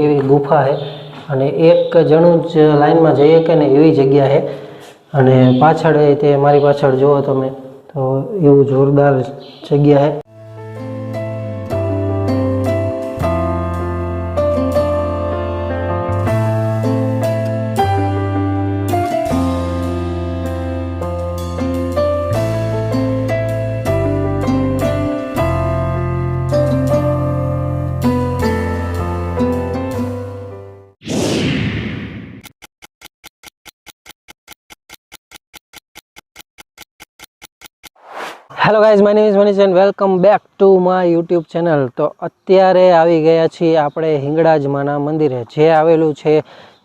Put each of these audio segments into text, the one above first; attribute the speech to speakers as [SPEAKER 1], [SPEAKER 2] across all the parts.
[SPEAKER 1] કેવી ગુફા છે અને એક જણું જ લાઈનમાં જઈએ કે ને એવી જગ્યા છે અને પાછળ તે મારી પાછળ જુઓ તમે, તો એવું જોરદાર જગ્યા છે hello guys my name is Manish and welcome back to my YouTube channel તો અત્યારે આવી ગયા છીએ આપણે હિંગળાજમાના મંદિરે. જે આવેલું છે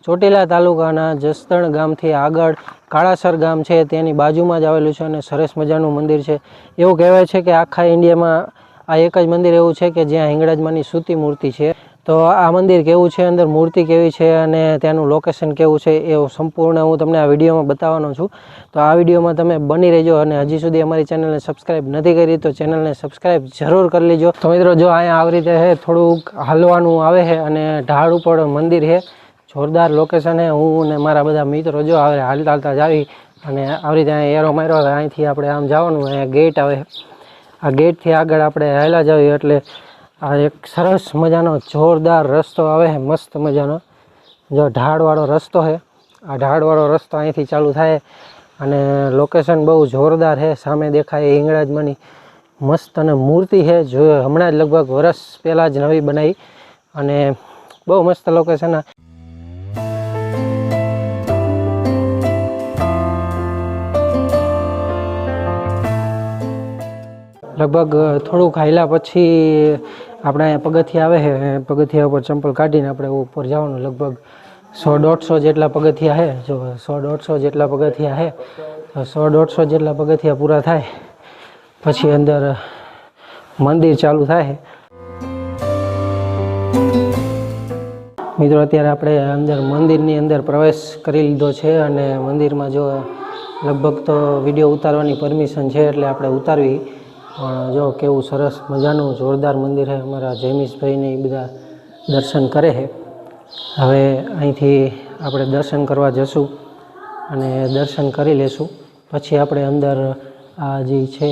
[SPEAKER 1] ચોટીલા તાલુકાના જસદણ ગામથી આગળ. કાળાસર ગામ છે, તેની બાજુમાં જ આવેલું છે અને સરસ મજાનું મંદિર છે. એવું કહેવાય છે કે આખા ઇન્ડિયામાં આ એક જ મંદિર એવું છે કે જ્યાં હિંગળાજમાની સૂતી મૂર્તિ છે. તો આ મંદિર કેવું છે? અંદર મૂર્તિ કેવી છે? અને ત્યાંનું લોકેશન કેવું છે? એ સંપૂર્ણ હું તમને આ વિડીયોમાં બતાવવાનો છું. તો આ વિડીયોમાં તમે બની રહેજો અને હજી સુધી અમારી ચેનલને સબસ્ક્રાઈબ નથી કરી તો ચેનલને સબસ્ક્રાઈબ જરૂર કરી લેજો. તો મિત્રો, જો અહીંયા આવી રીતે છે થોડુંક હાલવાનું આવે છે અને ઢાળ ઉપર મંદિર છે જોરદાર લોકેશન છે હું અને મારા બધા મિત્રો જો આવે હાલતા હાલતા જ આવી અને આવી રીતે અહીંયા એરો માર્યો અહીંથી આપણે આમ જવાનું, અહીંયા ગેટ આવે. આ ગેટથી આગળ આપણે હાલ્યા જાવી એટલે આ એક સરસ મજાનો જોરદાર રસ્તો આવે છે, મસ્ત મજાનો. જો ઢાળવાળો રસ્તો છે, આ ઢાળવાળો રસ્તો અહીંથી ચાલુ થાય અને લોકેશન બહુ જોરદાર છે, સામે દેખાય હિંગળાજમાંની. મસ્ત અને મૂર્તિ છે, જો હમણાં જ લગભગ વર્ષ પહેલાં જ નવી બનાવી અને બહુ મસ્ત લોકેશન લગભગ થોડુંક હાલ્યા પછી આપણે પગથિયા આવે છે પગથિયા ઉપર ચંપલ કાઢીને આપણે ઉપર જવાનું. લગભગ સો દોઢસો જેટલા પગથિયા છે જો, સો દોઢસો જેટલા પગથિયા છે તો સો દોઢસો જેટલા પગથિયા પૂરા થાય. પછી અંદર મંદિર ચાલુ થાય. મિત્રો, અત્યારે આપણે અંદર મંદિરની અંદર પ્રવેશ કરી લીધો છે અને મંદિરમાં જો લગભગ તો વીડિયો ઉતારવાની પરમિશન છે એટલે આપણે ઉતારવી. પણ જો કેવું સરસ મજાનું જોરદાર મંદિર છે અમારા જયમીશભાઈને એ બધા દર્શન કરે છે હવે અહીંથી આપણે દર્શન કરવા જશું અને દર્શન કરી લેશું. પછી આપણે અંદર આ જે છે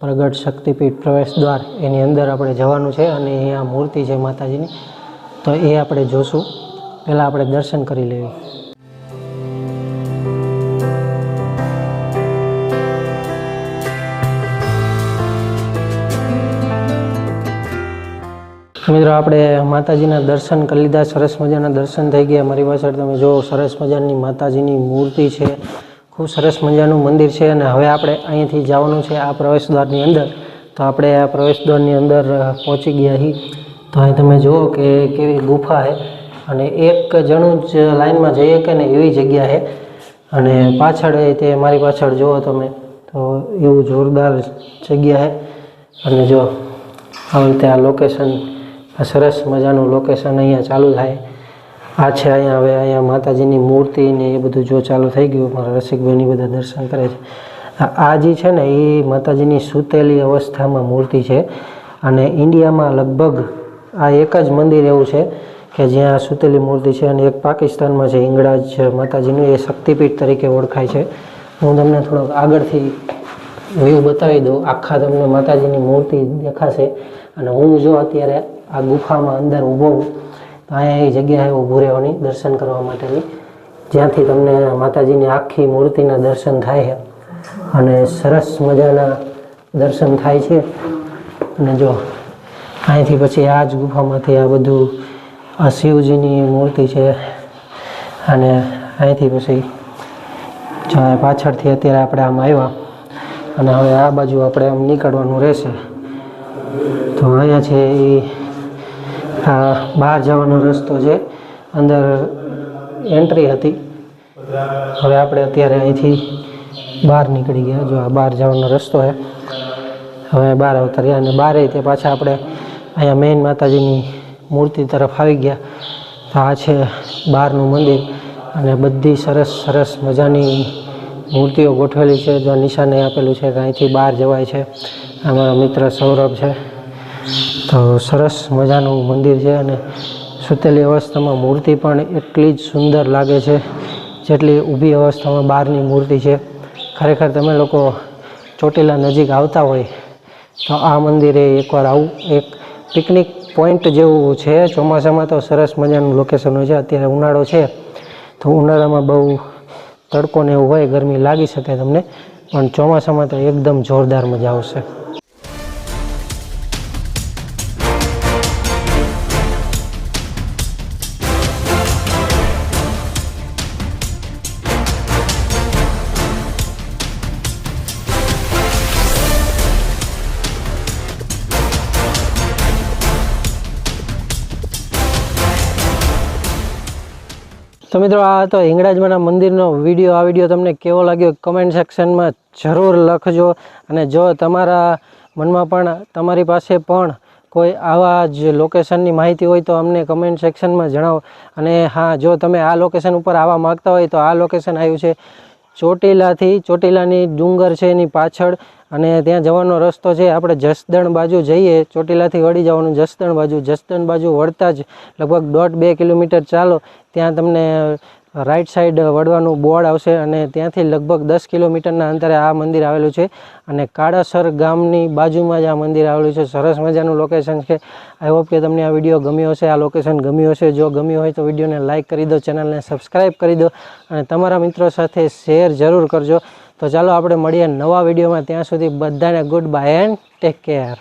[SPEAKER 1] પ્રગટ શક્તિપીઠ પ્રવેશ દ્વાર, એની અંદર આપણે જવાનું છે અને અહીંયા મૂર્તિ છે માતાજીની. તો એ આપણે જોશું. પહેલાં આપણે દર્શન કરી લેવી મિત્રો, આપણે માતાજીના દર્શન કરી લીધા, સરસ મજાના દર્શન થઈ ગયા. મારી પાછળ તમે જો સરસ મજાની માતાજીની મૂર્તિ છે. ખૂબ સરસ મજાનું મંદિર છે અને હવે આપણે અહીંથી જવાનું છે આ પ્રવેશદ્વારની અંદર. તો આપણે આ પ્રવેશદ્વારની અંદર પહોંચી ગયા છીએ તો અહીં તમે જુઓ કે કેવી ગુફા છે અને એક જણું જ લાઈનમાં જઈએ કે ને એવી જગ્યા છે. અને પાછળ તે મારી પાછળ જુઓ તમે, તો એવું જોરદાર જગ્યા છે. અને જો, આવી રીતે આ લોકેશન આ સરસ મજાનું લોકેશન અહીંયા ચાલુ થાય. આ છે અહીંયા, હવે અહીંયા માતાજીની મૂર્તિ ને એ બધું જો ચાલુ થઈ ગયું, મારા રસિકભાઈની બધા દર્શન કરે છે. આ જે છે ને એ માતાજીની સૂતેલી અવસ્થામાં મૂર્તિ છે અને ઇન્ડિયામાં લગભગ આ એક જ મંદિર એવું છે કે જ્યાં સૂતેલી મૂર્તિ છે અને એક પાકિસ્તાનમાં છે, હિંગળાજ માતાજીનું એ શક્તિપીઠ તરીકે ઓળખાય છે. હું તમને થોડોક આગળથી વ્યૂ બતાવી દઉં. આખા તમને માતાજીની મૂર્તિ દેખાશે અને હું જો અત્યારે આ ગુફામાં અંદર ઊભો અહીંયા એ જગ્યાએ ઊભું રહેવાની દર્શન કરવા માટેની. જ્યાંથી તમને માતાજીની આખી મૂર્તિના દર્શન થાય છે. અને સરસ મજાના દર્શન થાય છે. અને જો, અહીંથી પછી આ જ ગુફામાંથી આ બધું, આ શિવજીની મૂર્તિ છે. અને અહીંથી પછી જો પાછળથી અત્યારે આપણે આમ આવ્યા, અને હવે આ બાજુ આપણે આમ નીકળવાનું રહેશે. તો અહીંયા છે એ બહાર જવાનો રસ્તો છે. અંદર એન્ટ્રી હતી. હવે આપણે અત્યારે અહીંથી બહાર નીકળી ગયા. જો આ બહાર જવાનો રસ્તો છે. હવે બહાર આવતા રહ્યા અને બહાર તે પાછા આપણે અહીંયા મેઇન માતાજીની મૂર્તિ તરફ આવી ગયા. તો આ છે બહારનું મંદિર. અને બધી સરસ સરસ મજાની મૂર્તિઓ ગોઠવેલી છે. જો નિશાને આપેલું છે કે અહીંથી બહાર જવાય છે. અમારો મિત્ર સૌરભ છે. સરસ મજાનું મંદિર છે અને સૂતેલી અવસ્થામાં મૂર્તિ પણ એટલી જ સુંદર લાગે છે, જેટલી ઊભી અવસ્થામાં બહારની મૂર્તિ છે. ખરેખર તમે લોકો ચોટીલા નજીક આવતા હોય, તો આ મંદિરે એકવાર આવું, એક પિકનિક પોઈન્ટ જેવું છે. ચોમાસામાં તો સરસ મજાનું લોકેશન હોય છે, અત્યારે ઉનાળો છે, તો ઉનાળામાં બહુ તડકો ને એવું હોય, ગરમી લાગી શકે તમને, પણ ચોમાસામાં તો એકદમ જોરદાર મજા આવશે. તો મિત્રો, આ તો હિંગળાજમાના મંદિરનો વીડિયો, આ વીડિયો તમને કેવો લાગ્યો કમેન્ટ સેક્શનમાં જરૂર લખજો. અને જો તમારા મનમાં પણ તમારી પાસે પણ કોઈ આવા જ લોકેશનની માહિતી હોય તો અમને કમેન્ટ સેક્શનમાં જણાવો. અને હા, જો તમે આ લોકેશન ઉપર આવવા માગતા હોય તો આ લોકેશન આવ્યું છે ચોટીલાથી, ચોટીલાની ડુંગર છે એની પાછળ. અને ત્યાં જવાનો રસ્તો છે, આપણે જસદણ બાજુ જઈએ, ચોટીલાથી વળી જવાનું જસદણ બાજુ જસદણ બાજુ વળતા જ લગભગ દોઢ બે કિલોમીટર ચાલો, ત્યાં તમને રાઈટ સાઈડ વળવાનું બોર્ડ આવશે અને ત્યાંથી લગભગ દસ કિલોમીટરના અંતરે આ મંદિર આવેલું છે. અને કાળાસર ગામની બાજુમાં જ આ મંદિર આવેલું છે. સરસ મજાનું લોકેશન છે. આઈ હોપ કે તમને આ વીડિયો ગમ્યો હશે. આ લોકેશન ગમ્યું હશે. જો ગમ્યું હોય તો વિડીયોને લાઇક કરી દો ચેનલને સબસ્ક્રાઈબ કરી દો અને તમારા મિત્રો સાથે શેર જરૂર કરજો. તો ચાલો આપણે મળીએ નવા વિડીયોમાં. ત્યાં સુધી બધાને good bye and take care